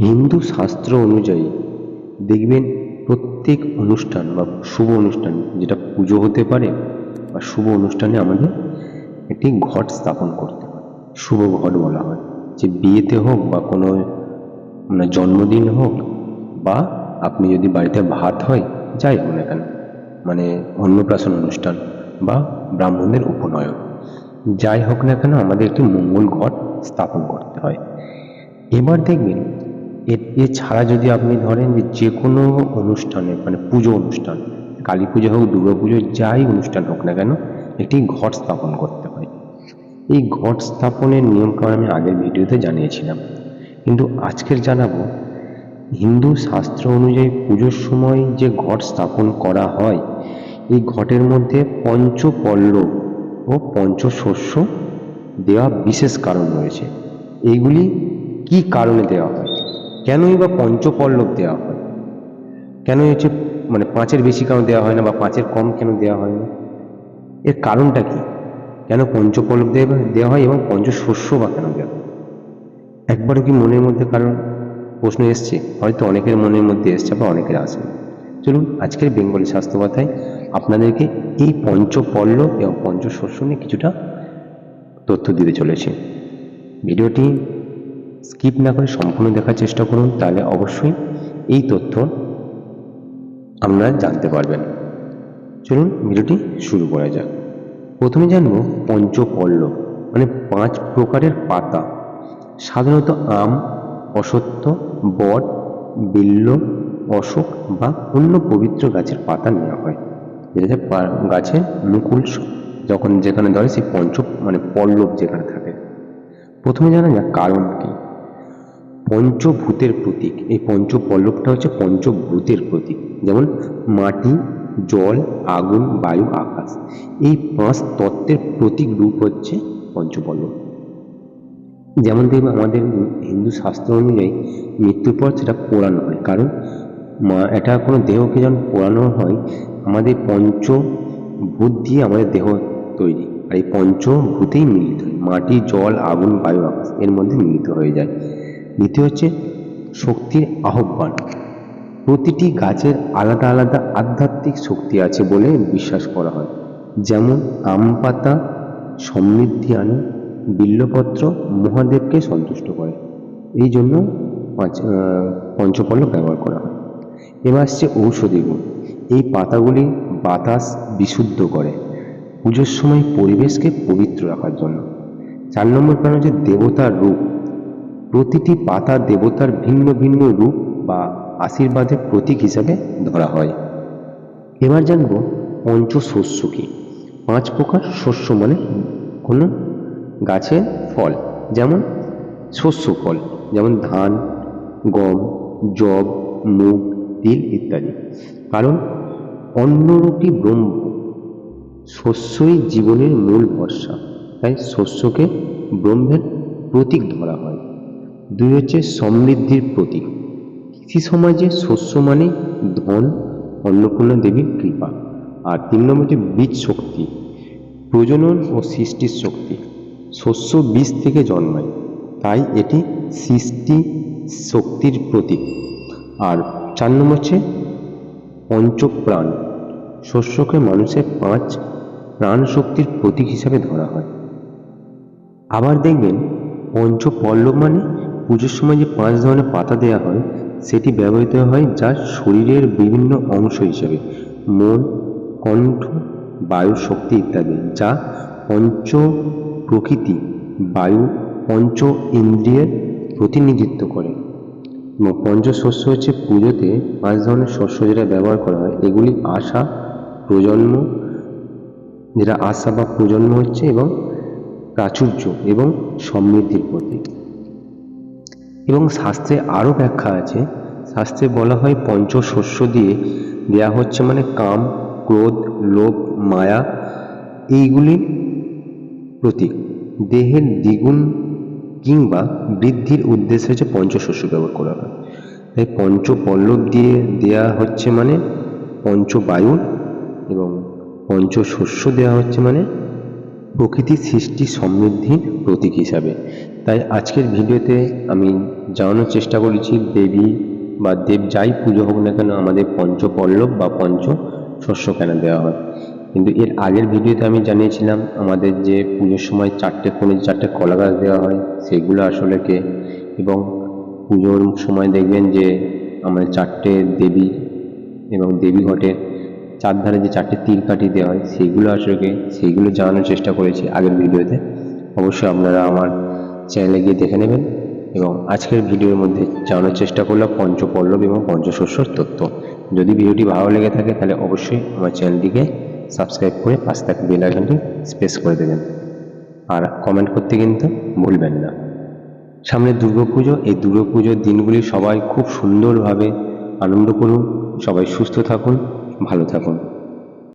হিন্দু শাস্ত্র অনুযায়ী দেখবেন প্রত্যেক অনুষ্ঠান বা শুভ অনুষ্ঠান, যেটা পুজো হতে পারে বা শুভ অনুষ্ঠানে আমাদের একটি ঘট স্থাপন করতে হয়। শুভ ঘট বলা হয়। যে বিয়েতে হোক বা কোনো মানে জন্মদিন হোক বা আপনি যদি বাড়িতে ভাত হয়, যাই হোক না কেন মানে অন্নপ্রাশন অনুষ্ঠান বা ব্রাহ্মণদের উপনয়ন, যাই হোক না কেন আমাদের একটি মঙ্গল ঘট স্থাপন করতে হয়। এবার দেখবেন এছাড়া যদি আপনি ধরেন যে যে কোনো অনুষ্ঠানে মানে পুজো অনুষ্ঠান, কালী পুজো হোক, দুর্গা পুজো, যাই অনুষ্ঠান হোক না কেন, একটি ঘট স্থাপন করতে হয়। এই ঘট স্থাপনের নিয়মকানুন আমি আগের ভিডিওতে জানিয়েছিলাম। কিন্তু আজকের জানাব, হিন্দু শাস্ত্র অনুযায়ী পুজোর সময় যে ঘট স্থাপন করা হয়, এই ঘটের মধ্যে পঞ্চপল্লব ও পঞ্চশস্য দেওয়া বিশেষ কারণ রয়েছে। এইগুলি কি কারণে দেওয়া হয়? কেনই বা পঞ্চপল্লব দেওয়া হয়? কেন হচ্ছে মানে পাঁচের বেশি কেন দেওয়া হয় না বা পাঁচের কম কেন দেওয়া হয় না? এর কারণটা কি? কেন পঞ্চপল্লব দেওয়া হয় এবং পঞ্চশস্য বা কেন দেওয়া হয়? একবারও কি মনের মধ্যে কারণ প্রশ্ন এসছে? হয়তো অনেকের মনের মধ্যে এসছে বা অনেকের আসে চলুন, আজকের বেঙ্গলি স্বাস্থ্যকথায় আপনাদেরকে এই পঞ্চপল্লব এবং পঞ্চশস্য নিয়ে কিছুটা তথ্য দিতে চলেছে। ভিডিওটি স্কিপ না করে সম্পূর্ণ দেখার চেষ্টা করুন, তাহলে অবশ্যই এই তথ্য আপনারা জানতে পারবেন। চলুন ভিডিওটি শুরু করা যাক। প্রথমে জানব পঞ্চপল্লব মানে পাঁচ প্রকারের পাতা। সাধারণত আম অসত্য বট, বিল্ল, অশোক বা অন্য পবিত্র গাছের পাতা নেওয়া হয়। যেটাতে গাছের মুকুল যখন যেখানে ধরে সেই পঞ্চ মানে পল্লব যেখানে থাকে। প্রথমে জানা যাক কারণ কি। পঞ্চভূতের প্রতীক। এই পঞ্চপল্লবটা হচ্ছে পঞ্চভূতের প্রতীক। যেমন মাটি, জল, আগুন, বায়ু, আকাশ। এই পাঁচ তত্ত্বের প্রতীক রূপ হচ্ছে পঞ্চপল্লব। যেমন দেখবে আমাদের হিন্দু শাস্ত্র অনুযায়ী মৃত্যুর পর সেটা পোড়ানো হয়। কারণ মা, এটা কোনো দেহকে যখন পোড়ানো হয়, আমাদের পঞ্চভূত দিয়ে আমাদের দেহ তৈরি। আর এই পঞ্চভূতেই মিলিত হয়। মাটি, জল, আগুন, বায়ু, আকাশ এর মধ্যে মিলিত হয়ে যায়। দ্বিতীয় হচ্ছে শক্তির আহ্বান। প্রতিটি গাছের আলাদা আলাদা আধ্যাত্মিক শক্তি আছে বলে বিশ্বাস করা হয়। যেমন আম পাতা, সমৃদ্ধি আনে বিল্লপত্র মহাদেবকে সন্তুষ্ট করে। এই জন্য পাঁচ পঞ্চপল্লব ব্যবহার করা হয়। এবার আসছে ঔষধি গুণ। এই পাতাগুলি বাতাস বিশুদ্ধ করে। পুজোর সময় পরিবেশকে পবিত্র রাখার জন্য। চার নম্বর কারণ হচ্ছে দেবতার রূপ। প্রতিটি পাতা দেবতার ভিন্ন ভিন্ন রূপ বা আশীর্বাদের প্রতীক হিসাবে ধরা হয়। এবার জানব পঞ্চশস্য কি। পাঁচ প্রকার শস্য মানে কোনো? গাছের ফল, যেমন শস্য ফল, যেমন ধান, গম জব মুগ, তিল ইত্যাদি। কারণ অন্নরূপী ব্রহ্ম শস্যই জীবনের মূল ভরসা, তাই শস্যকে ব্রহ্মের প্রতীক ধরা হয়। দুই হচ্ছে সমৃদ্ধির প্রতীক। কৃষি সমাজে শস্য মানে ধন, অন্নপূর্ণা দেবীর কৃপা। আর তিন নম্বর হচ্ছে বীজ শক্তি, প্রজনন ও সৃষ্টির শক্তি। শস্য বীজ থেকে জন্মায়, তাই এটি সৃষ্টি শক্তির প্রতীক। আর চার নম্বর হচ্ছে পঞ্চপ্রাণ শস্যকে মানুষের পাঁচ প্রাণ শক্তির প্রতীক হিসাবে ধরা হয়। আবার দেখবেন পঞ্চপল্লব মানে পুজোর সময় যে পাঁচ ধরনের পাতা দেওয়া হয়, সেটি ব্যবহৃত হয় যা শরীরের বিভিন্ন অংশ হিসেবে। মন, কণ্ঠ বায়ু শক্তি ইত্যাদি, যা পঞ্চ প্রকৃতি, বায়ু, পঞ্চ ইন্দ্রিয়ের প্রতিনিধিত্ব করে। এবং পঞ্চশস্য হচ্ছে পুজোতে পাঁচ ধরনের শস্য যেটা ব্যবহার করা হয়। এগুলি আশা, প্রজন্ম, যেটা আশা বা প্রজন্ম হচ্ছে এবং প্রাচুর্য এবং সমৃদ্ধির প্রতীক। এবং শাস্ত্রে আরও ব্যাখ্যা আছে। শাস্ত্রে বলা হয় পঞ্চশস্য দিয়ে দেয়া হচ্ছে মানে কাম, ক্রোধ, লোভ, মায়া, এইগুলি প্রতীক দেহের দ্বিগুণ কিংবা বৃদ্ধির উদ্দেশ্যে হচ্ছে পঞ্চশস্য ব্যবহার করা হয়। তাই পঞ্চপল্লব দিয়ে দেয়া হচ্ছে মানে পঞ্চবায়ু এবং পঞ্চশস্য দেওয়া হচ্ছে মানে প্রকৃতি সৃষ্টি সমৃদ্ধির প্রতীক হিসাবে। তাই আজকের ভিডিওতে আমি জানানোর চেষ্টা করেছি, দেবী বা দেব যাই পুজো হোক না কেন আমাদের পঞ্চ পল্লব বা পঞ্চ শস্য কেন দেওয়া হয়। কিন্তু এর আগের ভিডিওতে আমি জানিয়েছিলাম, আমাদের যে পুজোর সময় চারটে কোণে চারটে কলা গাছ দেওয়া হয়, সেগুলো আসলে কে? এবং পুজোর সময় দেখবেন যে আমাদের চারটে দেবী এবং দেবী ঘটের চারধারে যে চারটে তীর কাঠি দেওয়া হয় সেইগুলো আসলে কে? সেইগুলো জানানোর চেষ্টা করেছি আগের ভিডিওতে। অবশ্যই আপনারা আমার চ্যানেলে গিয়ে দেখে নেবেন। এবং আজকের ভিডিওর মধ্যে জানানোর চেষ্টা করলাম পঞ্চপল্লব এবং পঞ্চশস্যর তত্ত্ব। যদি ভিডিওটি ভালো লেগে থাকে, তাহলে অবশ্যই আমার চ্যানেলটিকে সাবস্ক্রাইব করে পাশে থাকা বেল আইকনটি স্পেস করে দেবেন। আর কমেন্ট করতে কিন্তু ভুলবেন না। সামনে দুর্গাপুজো, এই দুর্গাপুজোর দিনগুলি সবাই খুব সুন্দরভাবে আনন্দ করুন, সবাই সুস্থ থাকুন, ভালো থাকুন।